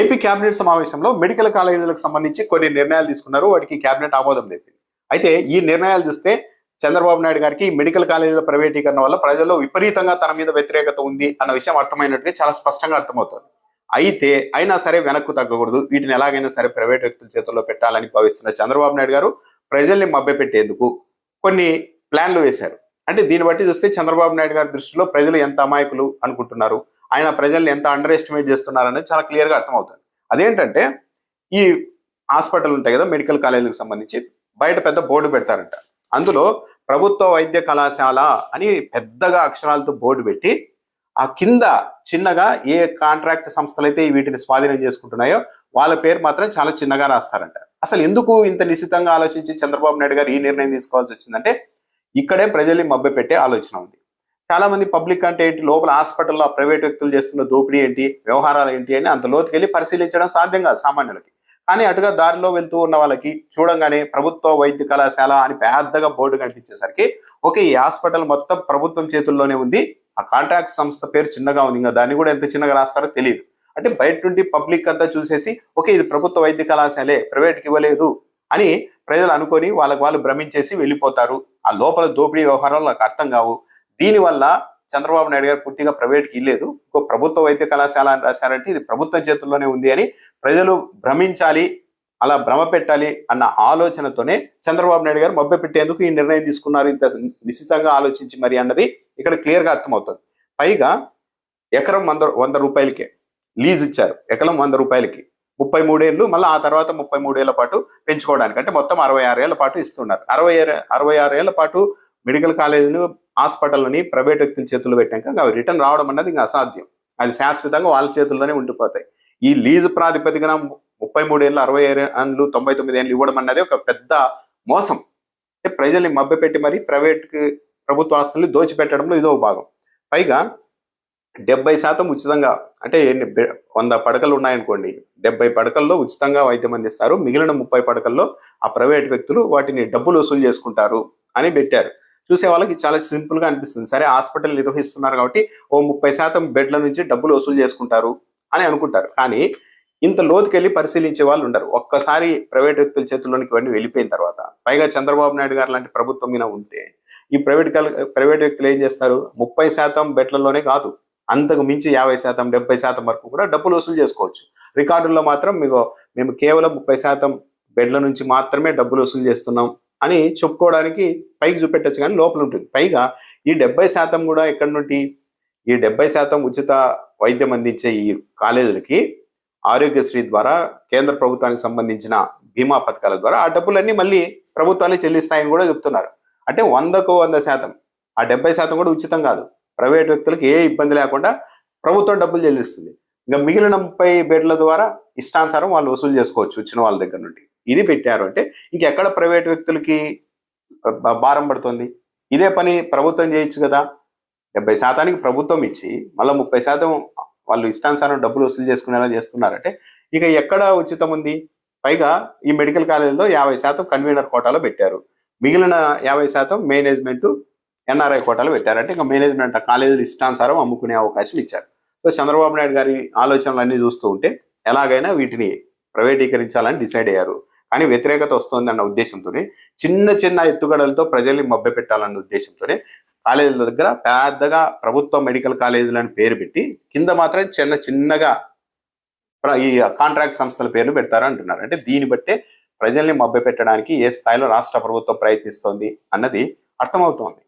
AP cabinet సమావేశంలో medical కాలేజీలకు సంబంధించి కొన్ని నిర్ణయాలు తీసుకున్నారు. వాటికి కేబినెట్ ఆమోదం తెలిపింది అయితే ఈ నిర్ణయాలు చూస్తే చంద్రబాబు నాయుడు గారికి మెడికల్ కాలేజీల ప్రైవేటీకరణ వల్ల ప్రజల్లో విపరీతంగా తన మీద వ్యతిరేకత ఉంది అన్న విషయం అర్థమైనట్టుగా చాలా స్పష్టంగా అర్థమవుతుంది. అయితే అయినా సరే వెనక్కు తగ్గకూడదు. వీటిని ఎలాగైనా సరే ప్రైవేట్ వ్యక్తుల చేతుల్లో పెట్టాలని భావిస్తున్న చంద్రబాబు నాయుడు గారు ప్రజల్ని మభ్యపెట్టేందుకు కొన్ని ప్లాన్లు వేశారు. అంటే దీన్ని బట్టి చూస్తే చంద్రబాబు నాయుడు గారి దృష్టిలో ప్రజలు ఎంత అమాయకులు అనుకుంటున్నారు? ఆయన ప్రజల్ని ఎంత అండర్ ఎస్టిమేట్ చేస్తున్నారనేది చాలా క్లియర్గా అర్థమవుతుంది. అదేంటంటే ఈ హాస్పిటల్ ఉంటాయి కదా మెడికల్ కాలేజీలకు సంబంధించి బయట పెద్ద బోర్డు పెడతారంట. అందులో ప్రభుత్వ వైద్య కళాశాల అని పెద్దగా అక్షరాలతో బోర్డు పెట్టి ఆ కింద చిన్నగా ఏ కాంట్రాక్ట్ సంస్థలు అయితే వీటిని స్వాధీనం చేసుకుంటున్నాయో వాళ్ళ పేరు మాత్రం చాలా చిన్నగా రాస్తారంట. అసలు ఎందుకు ఇంత నిశ్చితంగా ఆలోచించి చంద్రబాబు నాయుడు గారు ఈ నిర్ణయం తీసుకోవాల్సి వచ్చిందంటే ఇక్కడే ప్రజల్ని మభ్య పెట్టే ఆలోచన ఉంది. చాలా మంది పబ్లిక్ అంటే ఏంటి? లోపల హాస్పిటల్లో ప్రైవేట్ వ్యక్తులు చేస్తున్న దోపిడీ ఏంటి? వ్యవహారాలు ఏంటి? అని అంత లోతుకెళ్ళి పరిశీలించడం సాధ్యం కాదు సామాన్యులకి. కానీ అటుగా దారిలో వెళ్తూ ఉన్న వాళ్ళకి చూడంగానే ప్రభుత్వ వైద్య కళాశాల అని పెద్దగా బోర్డు కనిపించేసరికి ఓకే ఈ హాస్పిటల్ మొత్తం ప్రభుత్వం చేతుల్లోనే ఉంది. ఆ కాంట్రాక్ట్ సంస్థ పేరు చిన్నగా ఉంది. ఇంకా దాన్ని కూడా ఎంత చిన్నగా రాస్తారో తెలియదు. అంటే బయట నుండి పబ్లిక్ అంతా చూసేసి ఓకే ఇది ప్రభుత్వ వైద్య కళాశాలే ప్రైవేట్కి ఇవ్వలేదు అని ప్రజలు అనుకొని వాళ్ళకి వాళ్ళు భ్రమించేసి వెళ్ళిపోతారు. ఆ లోపల దోపిడీ వ్యవహారాలు నాకు అర్థం కావు. దీనివల్ల చంద్రబాబు నాయుడు గారు పూర్తిగా ప్రైవేట్కి ఇల్లేదు. ఇంకో ప్రభుత్వ వైద్య కళాశాల అని రాశారంటే ఇది ప్రభుత్వ చేతుల్లోనే ఉంది అని ప్రజలు భ్రమించాలి అలా భ్రమ పెట్టాలి అన్న ఆలోచనతోనే చంద్రబాబు నాయుడు గారు మభ్య పెట్టేందుకు ఈ నిర్ణయం తీసుకున్నారు. ఇంత నిశ్చితంగా ఆలోచించి మరి అన్నది ఇక్కడ క్లియర్గా అర్థమవుతుంది. పైగా ఎకరం వంద వంద రూపాయలకే లీజ్ ఇచ్చారు. ఎకరం వంద రూపాయలకి. ముప్పై మూడేళ్ళు మళ్ళీ ఆ తర్వాత ముప్పై మూడేళ్ళ పాటు పెంచుకోవడానికి అంటే మొత్తం అరవై ఆరు ఏళ్ళ పాటు ఇస్తున్నారు. అరవై అరవై ఆరు ఏళ్ళ పాటు మెడికల్ కాలేజీలు హాస్పిటల్ని ప్రైవేట్ వ్యక్తుల చేతుల్లో పెట్టాక అవి రిటర్న్ రావడం అన్నది ఇంకా అసాధ్యం. అది శాశ్వతంగా వాళ్ళ చేతుల్లోనే ఉండిపోతాయి. ఈ లీజు ప్రాతిపదికన ముప్పై మూడేళ్ళు అరవై ఏళ్ళు తొంభై తొమ్మిది ఏళ్ళు ఇవ్వడం అన్నది ఒక పెద్ద మోసం. అంటే ప్రజల్ని మభ్యపెట్టి మరి ప్రైవేట్కి ప్రభుత్వ ఆస్తుల్ని దోచిపెట్టడంలో ఇదో భాగం. పైగా డెబ్బై శాతం ఉచితంగా అంటే ఎన్ని వంద పడకలు ఉన్నాయనుకోండి డెబ్బై పడకల్లో ఉచితంగా వైద్యం అందిస్తారు. మిగిలిన ముప్పై పడకల్లో ఆ ప్రైవేట్ వ్యక్తులు వాటిని డబ్బులు వసూలు చేసుకుంటారు అని పెట్టారు. చూసే వాళ్ళకి చాలా సింపుల్గా అనిపిస్తుంది. సరే హాస్పిటల్ నిర్వహిస్తున్నారు కాబట్టి ఓ ముప్పై శాతం బెడ్ల నుంచి డబ్బులు వసూలు చేసుకుంటారు అని అనుకుంటారు. కానీ ఇంత లోతుకెళ్ళి పరిశీలించే వాళ్ళు ఉండరు. ఒక్కసారి ప్రైవేట్ వ్యక్తుల చేతుల్లోనికి ఇవన్నీ వెళ్ళిపోయిన తర్వాత పైగా చంద్రబాబు నాయుడు గారు లాంటి ప్రభుత్వం మీద ఉంటే ఈ ప్రైవేట్ ప్రైవేట్ వ్యక్తులు ఏం చేస్తారు? ముప్పై శాతం బెడ్లలోనే కాదు అంతకు మించి యాభై శాతం డెబ్బై శాతం వరకు కూడా డబ్బులు వసూలు చేసుకోవచ్చు. రికార్డుల్లో మాత్రం మీకు మేము కేవలం ముప్పై శాతం బెడ్ల నుంచి మాత్రమే డబ్బులు వసూలు చేస్తున్నాం. అని చెప్పుకోవడానికి పైకి చూపెట్టచ్చు కానీ లోపల ఉంటుంది. పైగా ఈ డెబ్బై శాతం కూడా ఎక్కడి నుండి? ఈ డెబ్బై శాతం ఉచిత వైద్యం అందించే ఈ కాలేజీలకి ఆరోగ్యశ్రీ ద్వారా కేంద్ర ప్రభుత్వానికి సంబంధించిన బీమా పథకాల ద్వారా ఆ డబ్బులన్నీ మళ్ళీ ప్రభుత్వాలే చెల్లిస్తాయని కూడా చెప్తున్నారు. అంటే వందకు వంద శాతం. ఆ డెబ్బై శాతం కూడా ఉచితం కాదు. ప్రైవేట్ వ్యక్తులకు ఏ ఇబ్బంది లేకుండా ప్రభుత్వం డబ్బులు చెల్లిస్తుంది. ఇంకా మిగిలిన ముప్పై బెడ్ల ద్వారా ఇష్టానుసారం వాళ్ళు వసూలు చేసుకోవచ్చు వచ్చిన వాళ్ళ దగ్గర నుండి. ఇది పెట్టారు. అంటే ఇంకెక్కడ ప్రైవేట్ వ్యక్తులకి భారం పడుతుంది? ఇదే పని ప్రభుత్వం చేయొచ్చు కదా? డెబ్బై శాతానికి ప్రభుత్వం ఇచ్చి మళ్ళీ ముప్పై శాతం వాళ్ళు ఇష్టానుసారం డబ్బులు వసూలు చేసుకునేలా చేస్తున్నారంటే ఇక ఎక్కడ ఉచితం ఉంది? పైగా ఈ మెడికల్ కాలేజీలో యాభై శాతం కన్వీనర్ కోటాలో పెట్టారు. మిగిలిన యాభై శాతం మేనేజ్మెంట్ ఎన్ఆర్ఐ కోటాలో పెట్టారంటే ఇంకా మేనేజ్మెంట్ ఆ కాలేజీలు ఇష్టానుసారం అమ్ముకునే అవకాశం ఇచ్చారు. సో చంద్రబాబు నాయుడు గారి ఆలోచనలు అన్ని చూస్తూ ఉంటే ఎలాగైనా వీటిని ప్రైవేటీకరించాలని డిసైడ్ అయ్యారు. కానీ వ్యతిరేకత వస్తుంది అన్న ఉద్దేశంతోనే చిన్న చిన్న ఎత్తుగడలతో ప్రజల్ని మభ్య పెట్టాలన్న ఉద్దేశంతోనే కాలేజీల దగ్గర పెద్దగా ప్రభుత్వ మెడికల్ కాలేజీలు అని పేరు పెట్టి కింద మాత్రం చిన్న చిన్నగా ఈ కాంట్రాక్ట్ సంస్థల పేర్లు పెడతారు అంటున్నారు. అంటే దీన్ని బట్టే ప్రజల్ని మభ్య పెట్టడానికి ఏ స్థాయిలో రాష్ట్ర ప్రభుత్వం ప్రయత్నిస్తోంది అన్నది అర్థమవుతోంది.